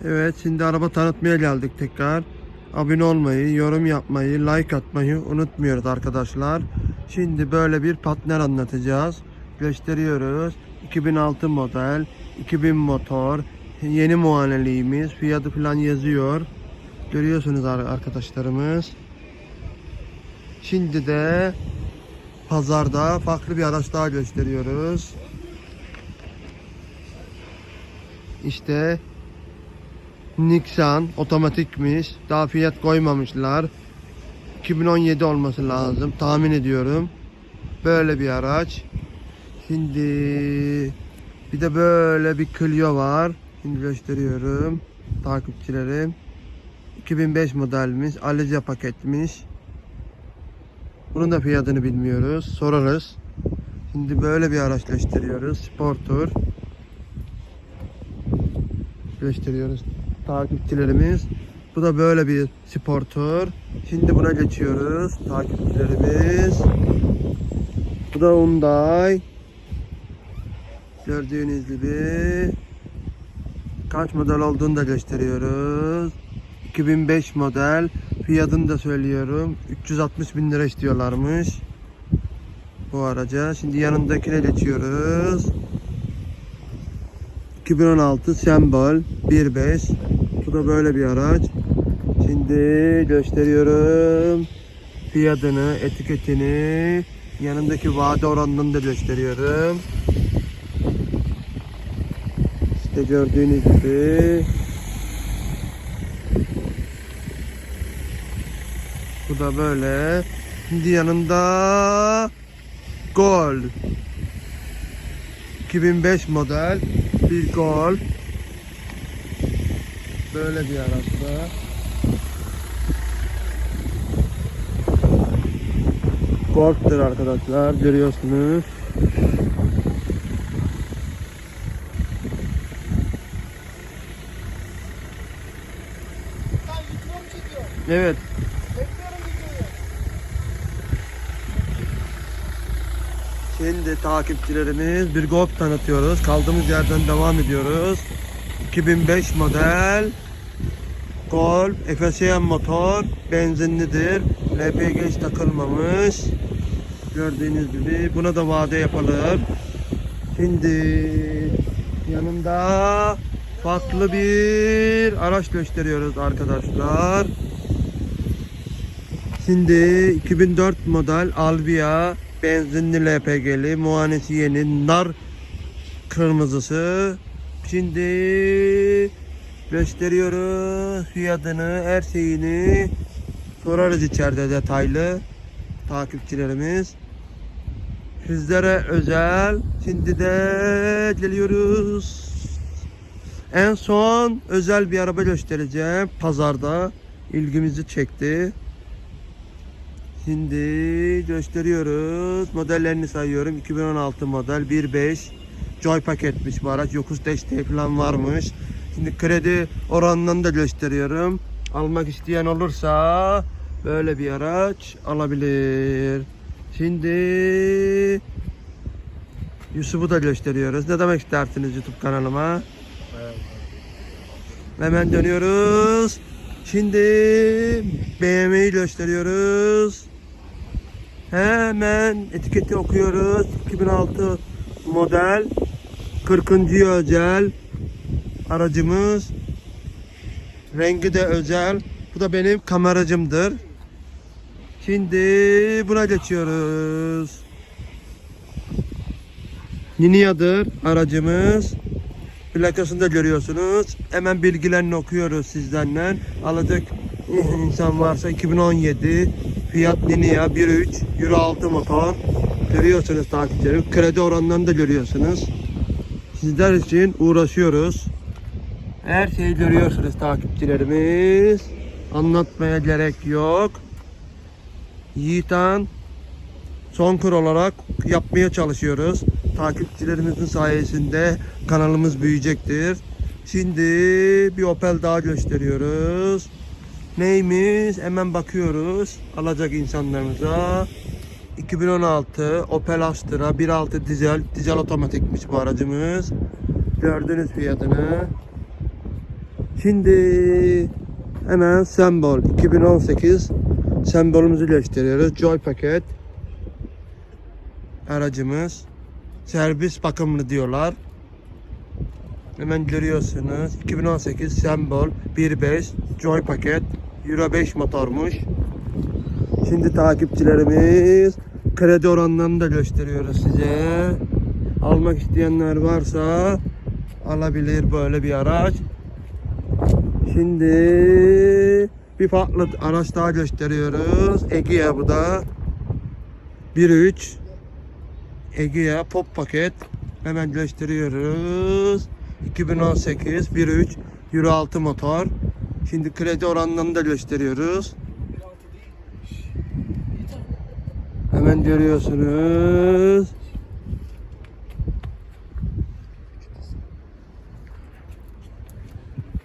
Evet şimdi araba tanıtmaya geldik tekrar. Abone olmayı, yorum yapmayı, like atmayı unutmuyoruz arkadaşlar. Şimdi böyle bir partner anlatacağız. Gösteriyoruz. 2006 model, 2000 motor, yeni muayeneliğimiz, fiyatı falan yazıyor. Görüyorsunuz ar- arkadaşlarımız. Şimdi de pazarda farklı bir araç daha gösteriyoruz. İşte Nixon otomatikmiş. Daha fiyat koymamışlar. 2017 olması lazım tahmin ediyorum. Böyle bir araç. Şimdi bir de böyle bir Clio var. Şimdi gösteriyorum takipçilerim. 2005 modelmiş. Alize paketmiş. Bunun da fiyatını bilmiyoruz. Sorarız. Şimdi böyle bir araç gösteriyoruz. Sportur. Gösteriyoruz takipçilerimiz. Bu da böyle bir sportur. Şimdi buna geçiyoruz takipçilerimiz. Bu da Hyundai. Gördüğünüz gibi kaç model olduğunu da gösteriyoruz. 2005 model. Fiyatını da söylüyorum. 360 bin lira istiyorlarmış. Bu araca. Şimdi yanındakine geçiyoruz. 2016 Sembol 1.5 Bu da böyle bir araç. Şimdi gösteriyorum. Fiyatını, etiketini, yanındaki vade oranını da gösteriyorum. İşte gördüğünüz gibi. Bu da böyle. Şimdi yanında Gol. 2005 model bir Gol. Böyle bir araçta. Golf'tir arkadaşlar görüyorsunuz. Evet. Şimdi takipçilerimiz bir Golf tanıtıyoruz. Kaldığımız yerden devam ediyoruz. 2005 model Golf FSM motor benzinlidir. LPG hiç takılmamış. Gördüğünüz gibi buna da vade yapılır. Şimdi yanında farklı bir araç gösteriyoruz arkadaşlar. Şimdi 2004 model Alvia benzinli LPG'li muayenesi yeni nar kırmızısı. Şimdi gösteriyoruz fiyatını her şeyini sorarız içeride detaylı takipçilerimiz. Sizlere özel şimdi de geliyoruz. En son özel bir araba göstereceğim pazarda ilgimizi çekti. Şimdi gösteriyoruz. Modellerini sayıyorum. 2016 model 1.5 Joy paketmiş bu araç. Yokuş desteği falan varmış. Şimdi kredi oranlarını da gösteriyorum. Almak isteyen olursa böyle bir araç alabilir. Şimdi Yusuf'u da gösteriyoruz. Ne demek istersiniz YouTube kanalıma? Hemen dönüyoruz. Şimdi BMW'yi gösteriyoruz. Hemen etiketi okuyoruz. 2006 model 40. özel aracımız. Rengi de özel. Bu da benim kameracımdır. Şimdi buna geçiyoruz. Ninea'dır aracımız. Plakasını da görüyorsunuz. Hemen bilgilerini okuyoruz sizlerle. Alacak insan varsa 2017 Fiat Linea 1.3 Euro 6 motor. Görüyorsunuz takipçilerim. Kredi oranlarını da görüyorsunuz. Sizler için uğraşıyoruz. Her şeyi görüyorsunuz takipçilerimiz. Anlatmaya gerek yok. Yiğitan son kur olarak yapmaya çalışıyoruz. Takipçilerimizin sayesinde kanalımız büyüyecektir. Şimdi bir Opel daha gösteriyoruz. Neymiş? Hemen bakıyoruz. Alacak insanlarımıza. 2016 Opel Astra 1.6 dizel, dizel otomatikmiş bu aracımız. Gördünüz fiyatını. Şimdi hemen Sembol 2018 sembolümüzü gösteriyoruz. Joy paket aracımız. Servis bakımlı diyorlar. Hemen görüyorsunuz. 2018 Sembol 1.5 Joy paket Euro 5 motormuş. Şimdi takipçilerimiz kredi oranlarını da gösteriyoruz size. Almak isteyenler varsa alabilir böyle bir araç. Şimdi bir farklı araç daha gösteriyoruz. Egea bu da. 1.3 Egea Pop paket. Hemen gösteriyoruz. 2018 1.3 Euro 6 motor. Şimdi kredi oranlarını da gösteriyoruz. Hemen görüyorsunuz.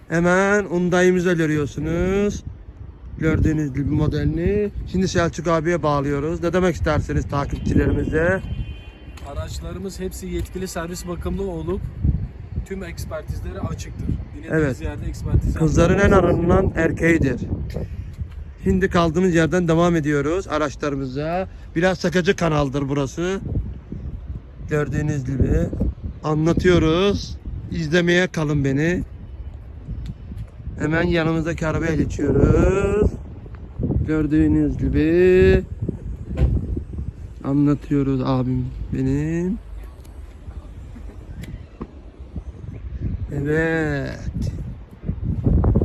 Hemen Hyundai'mize görüyorsunuz. Gördüğünüz gibi modelini. Şimdi Selçuk abiye bağlıyoruz. Ne demek istersiniz takipçilerimize? Araçlarımız hepsi yetkili servis bakımlı olup tüm ekspertizleri açıktır. Dilediğiniz Evet. yerde ekspertiz Kızların en aranılan erkeğidir. Şimdi kaldığımız yerden devam ediyoruz araçlarımıza. Biraz sakacı kanaldır burası. Gördüğünüz gibi anlatıyoruz. İzlemeye kalın beni. Hemen yanımızdaki arabaya geçiyoruz. Gördüğünüz gibi anlatıyoruz abim benim. Evet.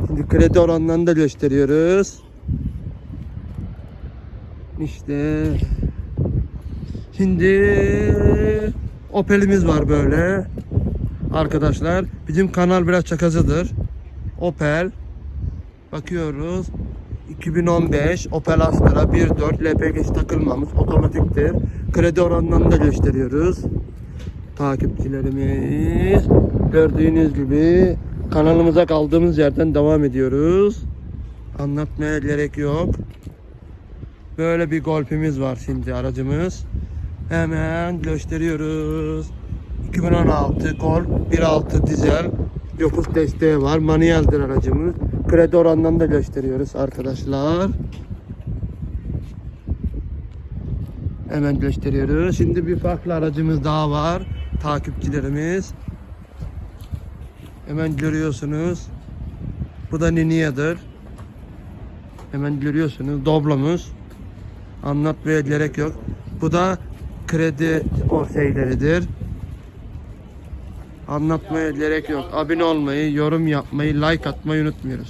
Şimdi kredi oranlarını da gösteriyoruz. İşte şimdi Opel'imiz var böyle. Arkadaşlar bizim kanal biraz çakazıdır. Opel bakıyoruz. 2015 Opel Astra 1.4 LPG'si takılmamış otomatiktir. Kredi oranlarını da gösteriyoruz. Takipçilerimiz gördüğünüz gibi kanalımıza kaldığımız yerden devam ediyoruz. Anlatmaya gerek yok. Böyle bir golfimiz var şimdi aracımız. Hemen gösteriyoruz. 2016 Golf 1.6 dizel yokuş desteği var. Manueldir aracımız. Kredi oranlarını da gösteriyoruz arkadaşlar. Hemen gösteriyoruz. Şimdi bir farklı aracımız daha var. Takipçilerimiz. Hemen görüyorsunuz. Bu da Ninia'dır. Hemen görüyorsunuz. Doblamız. Anlatmaya gerek yok. Bu da kredi şeyleridir. Anlatmaya gerek yok. Abone olmayı, yorum yapmayı, like atmayı unutmuyoruz.